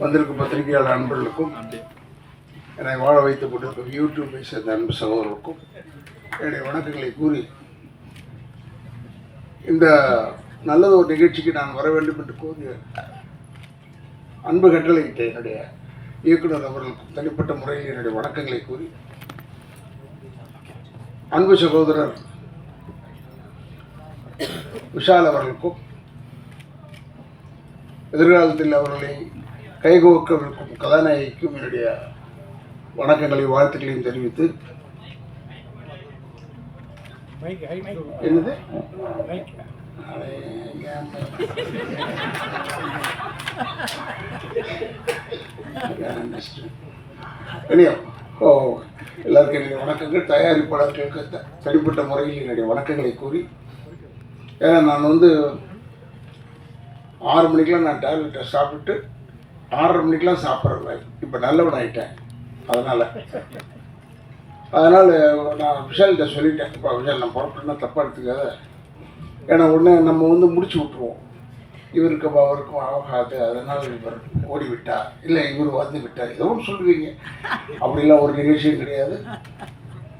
வந்திருக்கும் பத்திரிகையாளர் நண்பர்களுக்கும் என்னை வாழ வைத்துக் கொண்டிருக்கும் யூடியூப்பை சேர்ந்த அன்பு சகோதரருக்கும் என்னுடைய வணக்கங்களை கூறி இந்த நல்லது ஒரு நிகழ்ச்சிக்கு நான் வர வேண்டும் என்று கூறிய அன்பு கட்டளையிட்ட என்னுடைய இயக்குனர் அவர்களுக்கும் தனிப்பட்ட முறையில் என்னுடைய வணக்கங்களை கூறி அன்பு சகோதரர் விஷால் அவர்களுக்கும் எதிர்காலத்தில் அவர்களை கைகோக்கவிருக்கும் கதாநாயகிக்கும் என்னுடைய வணக்கங்களை வாழ்த்துக்களையும் தெரிவித்து என்னது? ஓ எல்லாருக்கும் என்னுடைய வணக்கங்கள். தயாரிப்பாளர்களுக்கு தனிப்பட்ட முறையில் என்னுடைய வணக்கங்களை கூறி ஏன்னா நான் வந்து ஆறு மணிக்கெலாம் நான் டேப்லெட்டை சாப்பிட்டு ஆறரை மணிக்கெலாம் சாப்பிட்றேன் இப்போ நல்லவன் ஆயிட்டேன். அதனால். அதனால் நான் விஷால்கிட்ட சொல்லிட்டேன். இப்போ விஷால் நான் புறப்பட்டுனா தப்பாக எடுத்துக்காத. ஏன்னா உடனே நம்ம வந்து முடிச்சு விட்ருவோம் இவருக்கும் அவருக்கும் ஆகாது. அதனால் இவர் ஓடிவிட்டார் இல்லை இவர் வந்து விட்டார் ஏதோ ஒன்று சொல்லுவீங்க. அப்படிலாம் ஒரு நிகழ்ச்சியும் கிடையாது.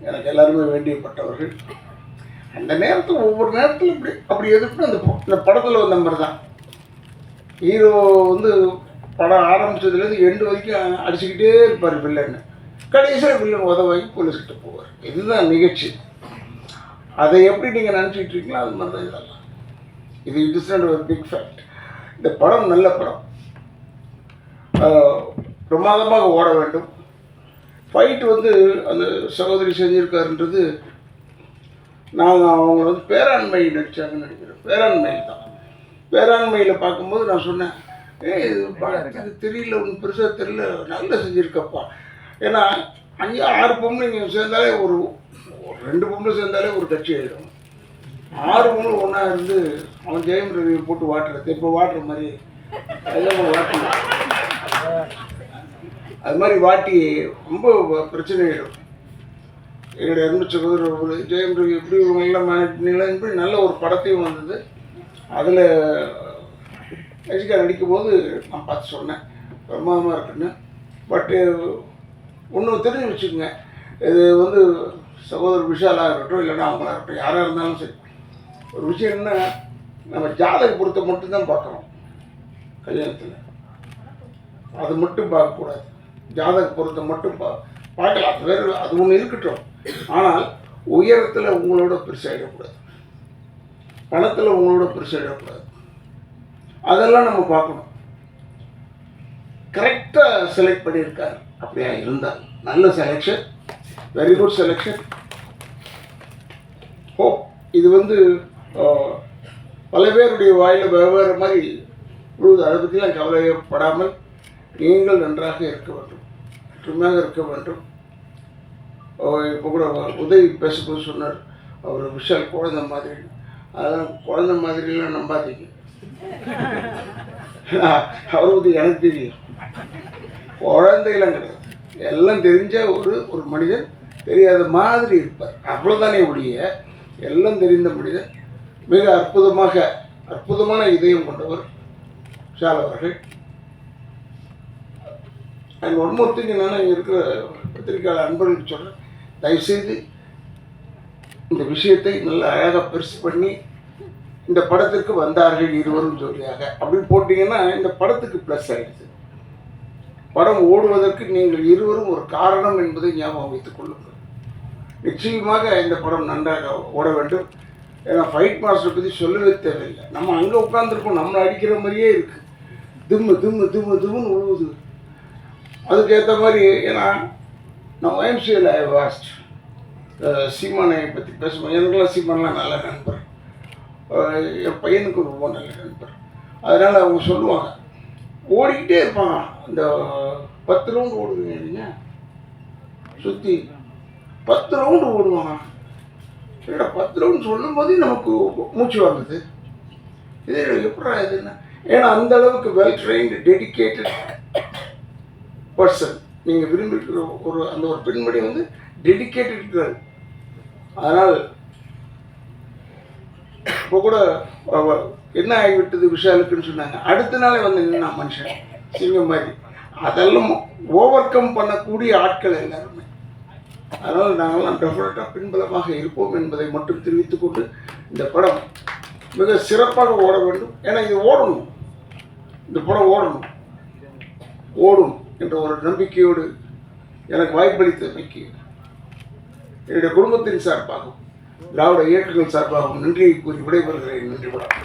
எனக்கு எல்லாருமே வேண்டியப்பட்டவர்கள். அந்த நேரத்தில் ஒவ்வொரு நேரத்தில் இப்படி அப்படி எதிர்ப்பு அந்த இந்த படத்தில் வந்த மாதிரி தான். ஹீரோ வந்து படம் ஆரம்பிச்சதுலேருந்து எண்டு வரைக்கும் அடிச்சுக்கிட்டே இருப்பார் வில்லன்னு கடைசியில் வில்லன் உதவாகி போலீஸ்கிட்ட போவார். இதுதான் நிகழ்ச்சி. அதை எப்படி நீங்கள் நினச்சிக்கிட்டு இருக்கீங்களோ அது மாதிரி தான் இதெல்லாம். இது இட் இஸ் நாட் ஒரு பிக் ஃபேக்ட் இந்த படம் நல்ல படம். பிரமாதமாக ஓட வேண்டும். ஃபைட் வந்து அந்த சகோதரி செஞ்சுருக்காருன்றது நாங்கள் அவங்க வந்து பேராண்மை நடித்தாங்கன்னு நினைக்கிறேன். பேராண்மை தான் பேராண்மையில் பார்க்கும்போது நான் சொன்னேன் ஏய் இது தெரியல ஒன்றும் பெருசாக தெரியல. நல்லா செஞ்சுருக்கப்பா. ஏன்னா அஞ்சு ஆறு பொம்பளைங்க சேர்ந்தாலே ஒரு ரெண்டு பொம்பளை சேர்ந்தாலே ஒரு கட்சி ஆகிடும் ஆறு பொம்பளை ஒன்றா இருந்து அவன் ஜெயம் ரவியை போட்டு வாட்டுறது. இப்போ வாட்டுற மாதிரி எல்லாம் வாட்டி. அது மாதிரி வாட்டி ரொம்ப பிரச்சனை ஆகிடும் என்னுடைய சகோதரர் ஒரு ஜெயம் ரவி எப்படி இவங்க எல்லாம் மேனேஜ் பண்ணீங்களா இப்படி நல்ல ஒரு படத்தையும் வந்தது. அதில் ரஜிகா நடிக்கும்போது நான் பார்த்து சொன்னேன். பிரமாதமாக இருக்குன்னு. பட்டு uh, ஒன்று தெரிஞ்சு வச்சுக்கோங்க. இது வந்து சகோதரர் விஷாலாக இருக்கட்டும் இல்லைன்னா அவங்களாக இருக்கட்டும் யாராக இருந்தாலும் சரி. ஒரு விஷயம் என்ன நம்ம ஜாதக பொருத்த மட்டும்தான் பார்க்குறோம் கல்யாணத்தில். அது மட்டும் பார்க்கக்கூடாது. ஜாதக பொருத்தம் மட்டும் பா பார்க்கலாம். அது வேறு அது ஒன்று இருக்கட்டும். ஆனால் உயரத்தில் உங்களோட பெருசாகிடக்கூடாது பணத்தில் உங்களோட பெருசாகிடக்கூடாது அதெல்லாம் நம்ம பார்க்கணும். கரெக்டாக செலக்ட் பண்ணியிருக்காரு. அப்படியா இருந்தால். நல்ல செலெக்ஷன் வெரி குட் செலெக்ஷன் ஓ இது வந்து பல பேருடைய வாயில் வெவ்வேறு மாதிரி விழுது. அதை பற்றிலாம் கவலைப்படாமல் நீங்கள் நன்றாக இருக்க வேண்டும். ஒற்றுமையாக இருக்க வேண்டும். இப்போ கூட உதவி பேசும்போது சொன்னார். அவர் விஷால் குழந்தை மாதிரி. அதெல்லாம் குழந்தை மாதிரிலாம் நம்பாதீங்க. அவர் எனக்கு தெரியும் குழந்தைலாம் கிடையாது எல்லாம் தெரிஞ்ச ஒரு ஒரு மனிதன் தெரியாத மாதிரி இருப்பார். அவ்வளோதானே ஒழிய எல்லாம் தெரிந்த மனிதன் மிக அற்புதமாக அற்புதமான இதயம் கொண்டவர் விஷால் அவர்கள். அண்ட் ஒன் மோர் திங் இங்கே இருக்கிற பத்திரிகையாளர் அன்பர்களுக்கு சொல்கிறேன் தயவுசெய்து இந்த விஷயத்தை நல்ல அழகாக பெருசு பண்ணி இந்த படத்திற்கு வந்தார்கள் இருவரும் ஜோடியாக அப்படின்னு போட்டிங்கன்னா இந்த படத்துக்கு ப்ளஸ் ஆகிடுது படம் ஓடுவதற்கு நீங்கள் இருவரும் ஒரு காரணம் என்பதை ஞாபகம் வைத்துக் கொள்ளுங்கள். நிச்சயமாக இந்த படம் நன்றாக ஓட வேண்டும். ஏன்னா ஃபைட் மாஸ்டர் பற்றி சொல்லவே தேவையில்லை. நம்ம அங்கே உட்காந்துருக்கோம் நம்மளை அடிக்கிற மாதிரியே இருக்குது திம்மு திம்மு திம்மு திம்முன்னு உழுவுது அதுக்கேற்ற மாதிரி ஏன்னா நான் ஒயம்சியில் வாஸ்ட் சீமானை பற்றி பேசுவோம். எனக்குலாம் சீமான்லாம் நல்ல நண்பர். என் பையனுக்கு ரொம்ப நல்ல நண்பர் அதனால் அவங்க சொல்லுவாங்க. ஓடிக்கிட்டே இருப்பாங்க. இந்த பத்து ரவுண்டு ஓடுவீங்க நீங்கள் சுற்றி பத்து ரவுண்டு ஓடுவாங்க. இல்லை பத்து ரவுண்டு சொல்லும் போதே நமக்கு மூச்சு வாங்குது. இது எப்படா இதுன்னா. ஏன்னா அந்த அளவுக்கு வெல் ட்ரெயின்டு டெடிக்கேட்டட் பர்சன் நீங்கள் விரும்பியிருக்கிற ஒரு அந்த ஒரு பெண்மணி வந்து டெடிக்கேட்டட் கேர்ள் அதனால் இப்போ கூட என்ன ஆகிவிட்டது விஷாலுக்குன்னு சொன்னாங்க. அடுத்த நாளே வந்து நின்னா மனுஷன் சிங்கம் மாதிரி. அதெல்லாம் ஓவர் கம் பண்ணக்கூடிய ஆட்கள் எல்லாருமே. அதனால் நாங்கள்லாம் டெஃபினட்டாக பின்பலமாக இருப்போம் என்பதை மட்டும் தெரிவித்துக் கொண்டு இந்த படம் மிக சிறப்பாக ஓட வேண்டும். ஏன்னா இது ஓடணும். இந்த படம் ஓடணும். ஓடும் என்ற ஒரு நம்பிக்கையோடு எனக்கு வாய்ப்பளித்தமைக்கு என்னுடைய குடும்பத்தின் சார்பாகும் திராவிட இயக்கங்கள் சார்பாகவும் நன்றியை கூறி விடைபெறுகிறேன். நன்றி வணக்கம்.